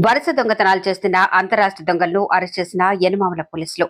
వరుస దొంగతనాలు చేస్తున్న అంతరాష్ట్ర దొంగలను అరెస్ట్ చేసిన యనమామల పోలీసులు.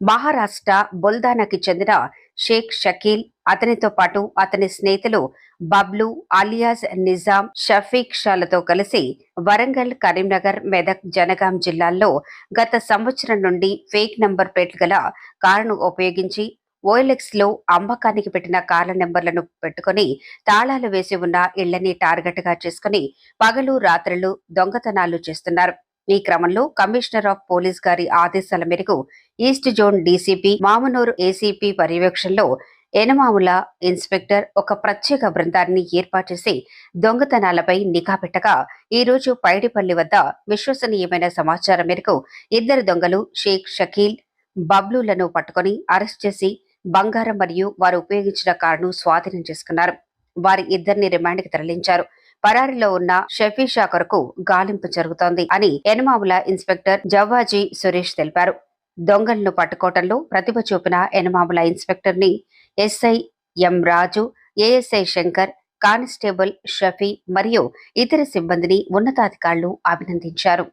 మహారాష్ట్ర బుల్దానాకి చెందిన షేక్ షకీల్ అతనితో పాటు అతని స్నేహితులు బబ్లు అలియాజ్ నిజాం షఫీక్ షాలతో కలిసి వరంగల్ కరీంనగర్ మెదక్ జనగాం జిల్లాల్లో గత సంవత్సరం నుండి ఫేక్ నంబర్ ప్లేట్లు గల కారును ఉపయోగించి ఓఎల్ఎక్స్లో అమ్మకానికి పెట్టిన కార్ల నెంబర్లను పెట్టుకుని తాళాలు వేసి ఉన్న ఇళ్ళని టార్గెట్గా చేసుకుని పగలు రాత్రులు దొంగతనాలు చేస్తున్నారు. ఈ క్రమంలో కమిషనర్ ఆఫ్ పోలీస్ గారి ఆదేశాల మేరకు east zone DCP Mamunur ACP పర్యవేక్షణలో ఎనమాముల ఇన్స్పెక్టర్ ఒక ప్రత్యేక బృందాన్ని ఏర్పాటు చేసి దొంగతనాలపై నిఘా పెట్టగా ఈరోజు పైడిపల్లి వద్ద విశ్వసనీయమైన సమాచారం మేరకు ఇద్దరు దొంగలు షేక్ షకీల్ బబ్లూలను పట్టుకొని అరెస్ట్ చేసి బంగారం మరియు వారు ఉపయోగించిన కారును స్వాధీనం చేసుకున్నారు. వారి ఇద్దరిని రిమాండ్కి తరలించారు. పరారిలో ఉన్న షఫీషా కొరకు గాలింపు జరుగుతోంది అని ఎనమాముల ఇన్స్పెక్టర్ జవ్వాజీ సురేష్ తెలిపారు. దొంగలను పట్టుకోవటంలో ప్రతిభ చూపిన Enamamula ఇన్స్పెక్టర్ని SI M Raju ASI Shankar constable Shafi మరియు ఇతర సిబ్బందిని ఉన్నతాధికారులు అభినందించారు.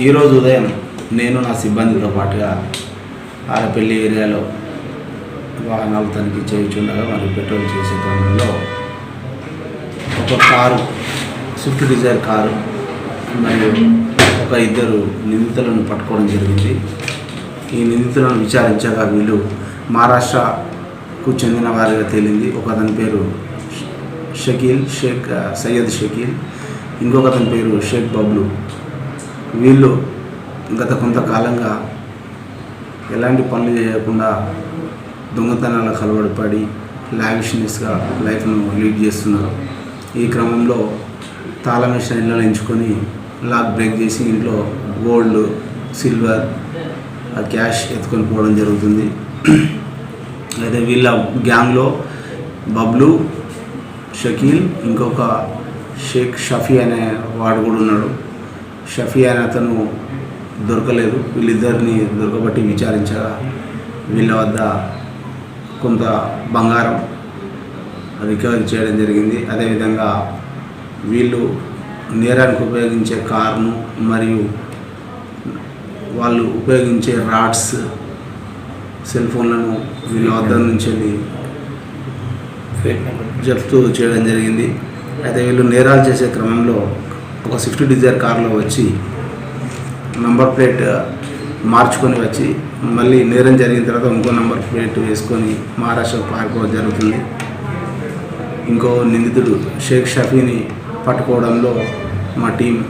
ఈరోజు ఉదయం నేను నా సిబ్బందితో పాటుగా ఆడపల్లి ఏరియాలో వాహనాలు తనిఖీ చేయించుండగా మరి పెట్రోల్ చేసే క్రమంలో ఒక కారు స్విఫ్ట్ డిజైర్ కారు మరియు ఒక ఇద్దరు నిందితులను పట్టుకోవడం జరిగింది. ఈ నిందితులను విచారించగా వీళ్ళు మహారాష్ట్రకు చెందిన వారిగా తేలింది. ఒక అతని పేరు షకీల్ షేక్ సయ్యద్ షకీల్ ఇంకొక అతని పేరు షేక్ బబ్లు. వీళ్ళు గత కొంతకాలంగా ఎలాంటి పనులు చేయకుండా దొంగతనాలకు అలవాటుపడి లావిష్నెస్గా లైఫ్ను లీడ్ చేస్తున్నారు. ఈ క్రమంలో తాళం వేసిన ఎంచుకొని లాక్ బ్రేక్ చేసి ఇంట్లో గోల్డ్ సిల్వర్ ఆ క్యాష్ ఎత్తుకొని పోవడం జరుగుతుంది. అయితే వీళ్ళ గ్యాంగ్లో బబ్లు షకీల్ ఇంకొక షేక్ షఫీ అనే వాడు కూడా ఉన్నాడు. షఫీ అనే అతను దొరకలేదు. వీళ్ళిద్దరిని దొరకబట్టి విచారించగా వీళ్ళ వద్ద కొంత బంగారం రికవరీ చేయడం జరిగింది. అదేవిధంగా వీళ్ళు నేరానికి ఉపయోగించే కార్ను మరియు వాళ్ళు ఉపయోగించే రాడ్స్ సెల్ ఫోన్లను వీళ్ళ వద్ద నుంచి జప్తు చేయడం జరిగింది. అయితే వీళ్ళు నేరాలు చేసే క్రమంలో ఒక స్విఫ్ట్ డిజైర్ కార్లో వచ్చి నంబర్ ప్లేట్ మార్చుకొని వచ్చి మళ్ళీ నేరం జరిగిన తర్వాత ఇంకో నెంబర్ ప్లేట్ వేసుకొని మహారాష్ట్రకు పారిపోవడం జరుగుతుంది. ఇంకో నిందితుడు షేక్ షఫీని పట్టుకోవడంలో మా టీం